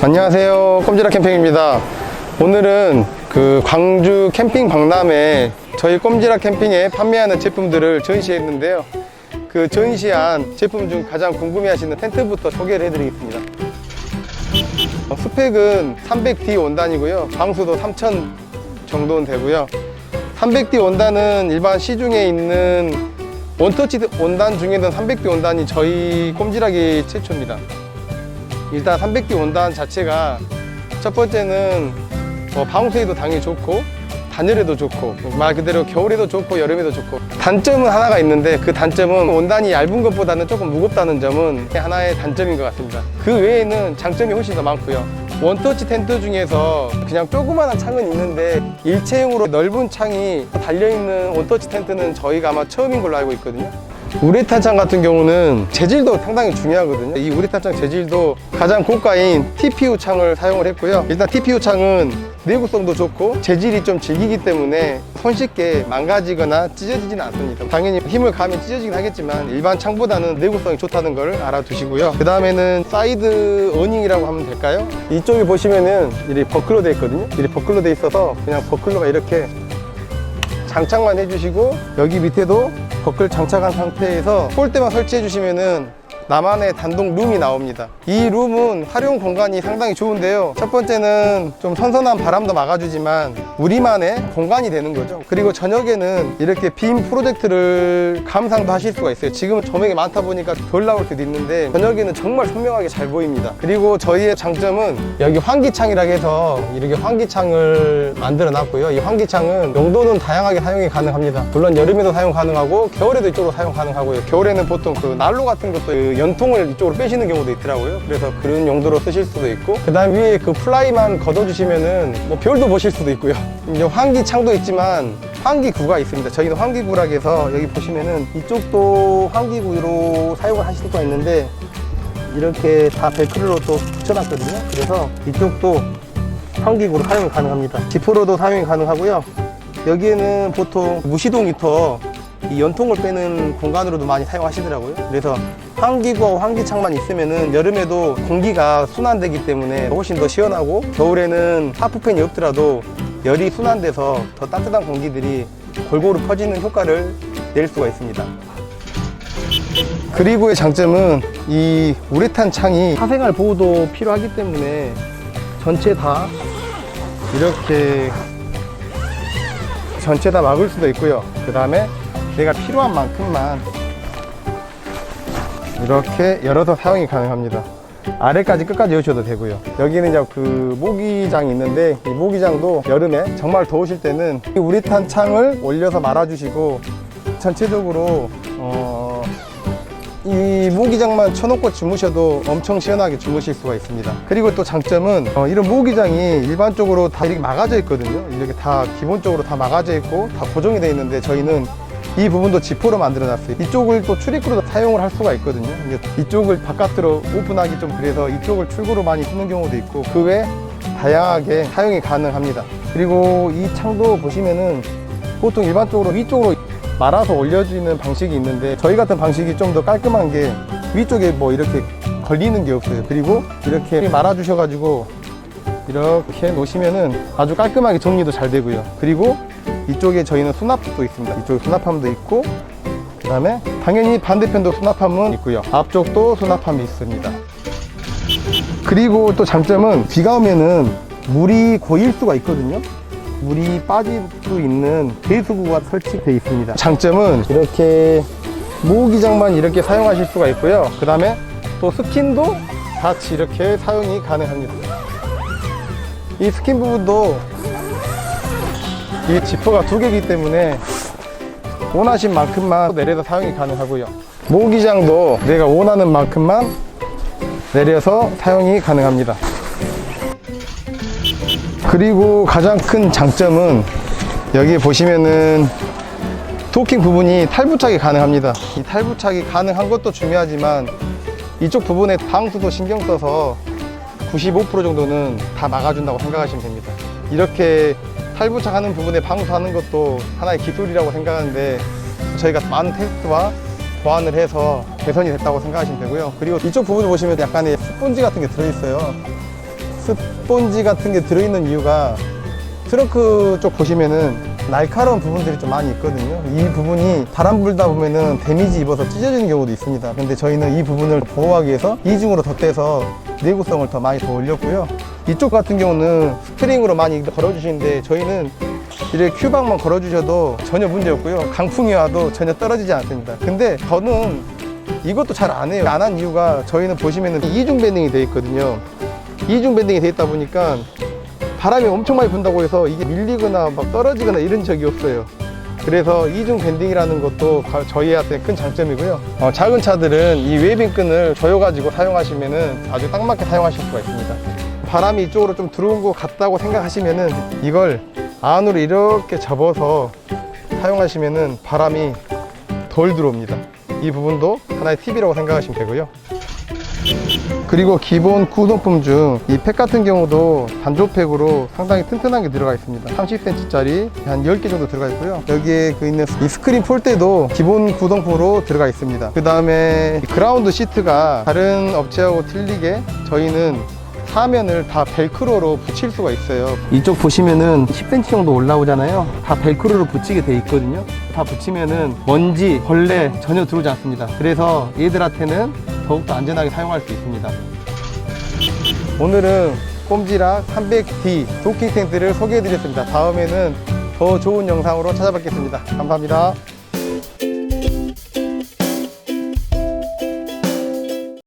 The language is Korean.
안녕하세요. 꼼지락 캠핑입니다. 오늘은 그 광주 캠핑 박람회 저희 꼼지락 캠핑에 판매하는 제품들을 전시했는데요. 그 전시한 제품 중 가장 궁금해하시는 텐트부터 소개를 해드리겠습니다. 어, 스펙은 300D 원단이고요. 방수도 3000 정도는 되고요. 300D 원단은 일반 시중에 있는 원터치 원단 중에는 300D 원단이 저희 꼼지락이 최초입니다. 일단 300D 원단 자체가 첫 번째는 뭐 방수에도 당연히 좋고 단열에도 좋고 말 그대로 겨울에도 좋고 여름에도 좋고. 단점은 하나가 있는데 그 단점은 원단이 얇은 것보다는 조금 무겁다는 점은 하나의 단점인 것 같습니다. 그 외에는 장점이 훨씬 더 많고요. 원터치 텐트 중에서 그냥 조그마한 창은 있는데 일체형으로 넓은 창이 달려있는 원터치 텐트는 저희가 아마 처음인 걸로 알고 있거든요 우레탄 창 같은 경우는 재질도 상당히 중요하거든요. 이 우레탄 창 재질도 가장 고가인 TPU 창을 사용을 했고요. 일단 TPU 창은 내구성도 좋고 재질이 좀 질기기 때문에 손쉽게 망가지거나 찢어지지는 않습니다. 당연히 힘을 가하면 찢어지긴 하겠지만 일반 창보다는 내구성이 좋다는 걸 알아두시고요. 그 다음에는 사이드 어닝이라고 하면 될까요? 이쪽에 보시면은 이렇게 버클로 되어 있거든요. 이렇게 버클로 되어 있어서 그냥 버클로가 이렇게 장착만 해주시고 여기 밑에도 버클 장착한 상태에서 폴대만 설치해 주시면은 나만의 단독 룸이 나옵니다. 이 룸은 활용 공간이 상당히 좋은데요. 첫 번째는 좀 선선한 바람도 막아주지만 우리만의 공간이 되는 거죠. 그리고 저녁에는 이렇게 빔 프로젝트를 감상도 하실 수가 있어요. 지금은 조명이 많다 보니까 덜 나올 수도 있는데 저녁에는 정말 선명하게 잘 보입니다. 그리고 저희의 장점은 여기 환기창이라 해서 이렇게 환기창을 만들어 놨고요. 이 환기창은 용도는 다양하게 사용이 가능합니다. 물론 여름에도 사용 가능하고 겨울에도 이쪽으로 사용 가능하고요. 겨울에는 보통 그 난로 같은 것도 그 연통을 이쪽으로 빼시는 경우도 있더라고요. 그래서 그런 용도로 쓰실 수도 있고 그 다음 위에 그 플라이만 걷어주시면은 뭐 별도 보실 수도 있고요. 이제 환기창도 있지만 환기구가 있습니다. 저희는 환기구라 해서 여기 보시면은 이쪽도 환기구로 사용을 하실 수가 있는데 이렇게 다 벨크로로 또 붙여놨거든요. 그래서 이쪽도 환기구로 사용이 가능합니다. 지퍼로도 사용이 가능하고요. 여기에는 보통 무시동 히터 이 연통을 빼는 공간으로도 많이 사용하시더라고요. 그래서 환기구와 환기창만 있으면은 여름에도 공기가 순환되기 때문에 훨씬 더 시원하고 겨울에는 하프팬이 없더라도 열이 순환돼서 더 따뜻한 공기들이 골고루 퍼지는 효과를 낼 수가 있습니다. 그리고의 장점은 이 우레탄 창이 사생활 보호도 필요하기 때문에 전체 다 이렇게 전체 다 막을 수도 있고요. 그 다음에 내가 필요한 만큼만 이렇게 열어서 사용이 가능합니다. 아래까지 끝까지 여셔도 되고요. 여기는 이제 그 모기장이 있는데 이 모기장도 여름에 정말 더우실 때는 이 우레탄 창을 올려서 말아주시고 전체적으로 어, 이 모기장만 쳐놓고 주무셔도 엄청 시원하게 주무실 수가 있습니다. 그리고 또 장점은 어, 이런 모기장이 일반적으로 다 이렇게 막아져 있거든요. 이렇게 다 기본적으로 다 막아져 있고 다 고정이 되어 있는데 저희는 이 부분도 지퍼로 만들어 놨어요. 이쪽을 또 출입구로 사용을 할 수가 있거든요. 이쪽을 바깥으로 오픈하기 좀 그래서 이쪽을 출구로 많이 쓰는 경우도 있고 그외 다양하게 사용이 가능합니다. 그리고 이 창도 보시면은 보통 일반적으로 위쪽으로 말아서 올려주는 방식이 있는데 저희 같은 방식이 좀 더 깔끔한 게 위쪽에 뭐 이렇게 걸리는 게 없어요. 그리고 이렇게 말아 주셔 가지고 이렇게 놓으시면은 아주 깔끔하게 정리도 잘 되고요. 그리고 이쪽에 저희는 수납도 있습니다. 이쪽에 수납함도 있고 그 다음에 당연히 반대편도 수납함은 있고요. 앞쪽도 수납함이 있습니다. 그리고 또 장점은 비가 오면은 물이 고일 수가 있거든요. 물이 빠질 수 있는 배수구가 설치되어 있습니다. 장점은 이렇게 모기장만 이렇게 사용하실 수가 있고요. 그 다음에 또 스킨도 같이 이렇게 사용이 가능합니다. 이 스킨 부분도 이 지퍼가 두 개이기 때문에 원하신 만큼만 내려서 사용이 가능하고요. 모기장도 내가 원하는 만큼만 내려서 사용이 가능합니다. 그리고 가장 큰 장점은 여기 보시면은 도킹 부분이 탈부착이 가능합니다. 이 탈부착이 가능한 것도 중요하지만 이쪽 부분에 방수도 신경 써서 95% 정도는 다 막아준다고 생각하시면 됩니다. 이렇게 탈부착하는 부분에 방수하는 것도 하나의 기술이라고 생각하는데 저희가 많은 테스트와 보완을 해서 개선이 됐다고 생각하시면 되고요. 그리고 이쪽 부분을 보시면 약간의 스펀지 같은 게 들어있어요. 스폰지 같은 게 들어있는 이유가 트렁크 쪽 보시면은 날카로운 부분들이 좀 많이 있거든요. 이 부분이 바람 불다 보면은 데미지 입어서 찢어지는 경우도 있습니다. 근데 저희는 이 부분을 보호하기 위해서 이중으로 덧대서 내구성을 더 많이 더 올렸고요. 이쪽 같은 경우는 스프링으로 많이 걸어주시는데 저희는 이렇게 큐방만 걸어주셔도 전혀 문제 없고요. 강풍이 와도 전혀 떨어지지 않습니다. 근데 저는 이것도 잘 안 해요. 안 한 이유가 저희는 보시면은 이중 밴딩이 되어 있거든요. 이중 밴딩이 되어 있다 보니까 바람이 엄청 많이 분다고 해서 이게 밀리거나 막 떨어지거나 이런 적이 없어요. 그래서 이중 밴딩이라는 것도 가- 저희한테 큰 장점이고요. 어, 작은 차들은 이 웨빙 끈을 조여가지고 사용하시면은 아주 딱 맞게 사용하실 수가 있습니다. 바람이 이쪽으로 좀 들어온 것 같다고 생각하시면은 이걸 안으로 이렇게 접어서 사용하시면은 바람이 덜 들어옵니다. 이 부분도 하나의 팁이라고 생각하시면 되고요. 그리고 기본 구성품 중 이 팩 같은 경우도 단조팩으로 상당히 튼튼한 게 들어가 있습니다. 30cm짜리 한 10개 정도 들어가 있고요. 여기에 그 있는 이 스크린 폴대도 기본 구성품으로 들어가 있습니다. 그 다음에 그라운드 시트가 다른 업체하고 틀리게 저희는 사면을 다 벨크로로 붙일 수가 있어요. 이쪽 보시면은 10cm 정도 올라오잖아요. 다 벨크로로 붙이게 돼 있거든요. 다 붙이면은 먼지, 벌레 전혀 들어오지 않습니다. 그래서 얘들한테는 더욱더 안전하게 사용할 수 있습니다. 오늘은 꼼지락 300D 도킹 텐트를 소개해 드렸습니다. 다음에는 더 좋은 영상으로 찾아뵙겠습니다. 감사합니다.